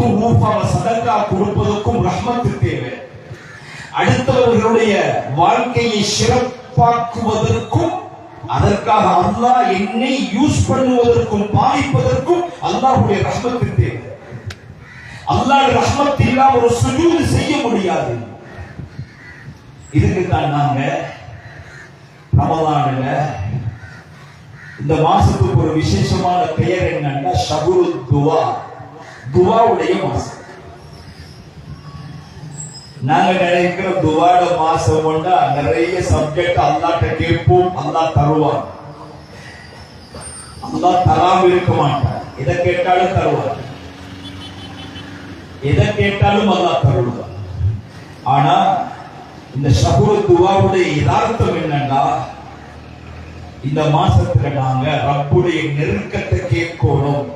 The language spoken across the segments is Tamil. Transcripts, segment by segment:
பத்து ரூபாவை சதக்கா கொடுப்பதற்கும் ரஹ்மத்து தேவை. அடுத்தவர்களுடைய வாழ்க்கையை சிறப்பாக்குவதற்கும் அதற்காக அல்லாஹ் என்னை யூஸ் பண்ணுவதற்கும் பாதிப்பதற்கும் அல்லாஹுடைய ரஹ்மத்து தேவை. அல்லாஹ் ரஹ்மத் இல்லாம ஒரு சுஜூது செய்ய முடியாது. இதுக்கு தான் நாங்க ரமலான்ல இந்த மாசத்துக்கு ஒரு விசேஷமான பெயர் என்னன்னா ஷபுரு துவா. துவாவுடைய மாசம். நாங்க நினைக்கிற துவாட மாசம் கொண்டா நிறைய சப்ஜெக்ட் அல்லாட்ட கேட்போம் அல்லா தருவான். அல்லா தராம இருக்க மாட்டான். எதை கேட்டாலும் தருவான். எதை கேட்டாலும் அல்லா தருவான். ஆனா இந்த ஷஹுரு துவாவுடைய யதார்த்தம் என்னன்னா இந்த மாசத்துல நாங்க ரப்புடைய நெருக்கத்தை கேட்கணும்.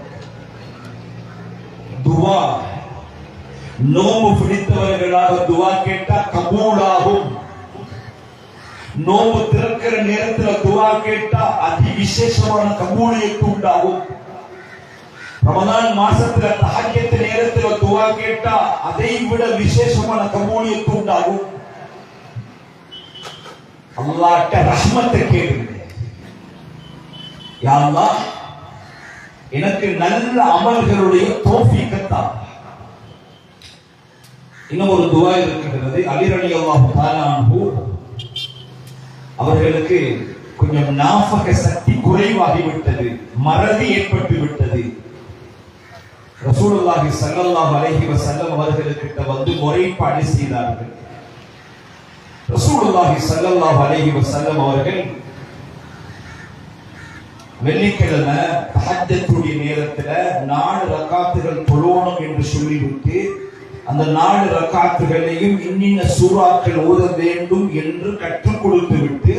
துவா. நோம்பு பிடித்தவர்களாக துவா கேட்டா கபூலாகும். நோம்பு திறக்கிற நேரத்தில் துவா கேட்டா அதி விசேஷமான கபூலியத்து உண்டாகும். ரமதான் மாசத்துல தஹஜ்ஜத் நேரத்தில் துவா கேட்டா அதை விட விசேஷமான கபூலியத்து உண்டாகும். அல்லாட்ட ரஹ்மத்தை கேளுங்க. யா அல்லாஹ்? எனக்கு நல்ல அமல்களுடைய தோஃபீக்கத்தான் இன்னும் ஒரு துவா இருக்கின்றது அலிரலி அல்லாஹு அவர்களுக்கு கொஞ்சம் நாஃபக சக்தி குறைவாகிவிட்டது மறதி ஏற்பட்டு விட்டது. ரசூலுல்லாஹி சல்லல்லாஹு அலைஹி வஸல்லம் அவர்களுக்கிட்ட வந்து முறைப்பாடு செய்தார்கள். ரசூலுல்லாஹி சல்லல்லாஹு அலைஹி வஸல்லம் அவர்கள் வெள்ளிக்கிழமை தஹஜ்ஜத்துடைய நேரத்துல நாலு ரக்காத்துகள் தொழுவணும் என்று சொல்லிவிட்டு அந்த நாலு ரக்காத்துகளையும் இன்னின்ன சூறாக்கள் ஊத வேண்டும் என்று கற்றுக் கொடுத்து விட்டு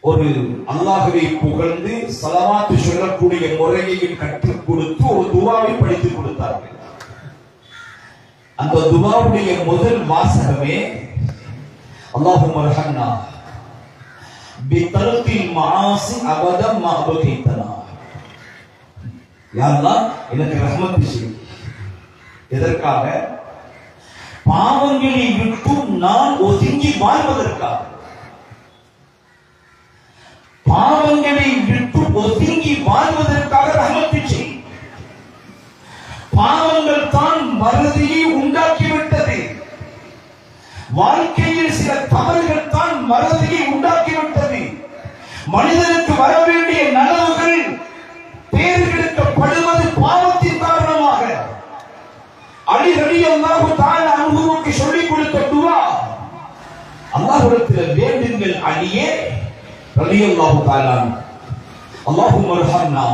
ஒரு அல்லாஹுவை புகழ்ந்து சலவாத்து சொல்லக்கூடிய முறையையும் கற்றுக் கொடுத்து ஒரு துவாவை படித்துக் கொடுத்தார்கள். அந்த துவாவுடைய முதல் வாசகமே அல்லாஹு மர்ஹன்னா அபதம் மாபகைத்தனா யாரெல்லாம் எனக்கு ரஹ்மத்து செய்யும் எதற்காக? பாவங்களை விட்டும் நான் ஒதுங்கி வாழ்வதற்காக. பாவங்களை விட்டு ஒதுங்கி வாழ்வதற்காக ரஹமத்து செய் பாவங்கள் தான் மறதியை உண்டாக்கிவிட்டது. வாழ்க்கையில் சில தவறுகள் தான் மறதியை உண்டாக்கிவிட்டது. மனிதனுக்கு வர வேண்டிய நனவுகள் தேர்ந்தெடுக்கப்படுவது பாவத்தின் காரணமாக. அடிதடி அல்லாஹு தான் அனுபவக்கு சொல்லிக் கொடுத்த துவா. அல்லாஹுடத்தில் வேண்டுங்கள் அடியே ரலி அல்லாஹு தஆலா அல்லாஹு ரஹம்னா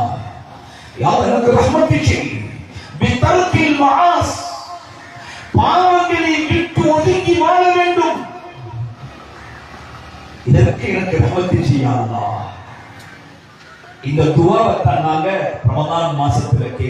யா எனக்கு ரஹ்மத்து செய். பிதர்கில் மாஸ். பாவ இதற்கு எனக்கு ரஹ்மத்து செய்ய இந்த துவாவை தான் நாங்க ரமதான் மாசத்துல கே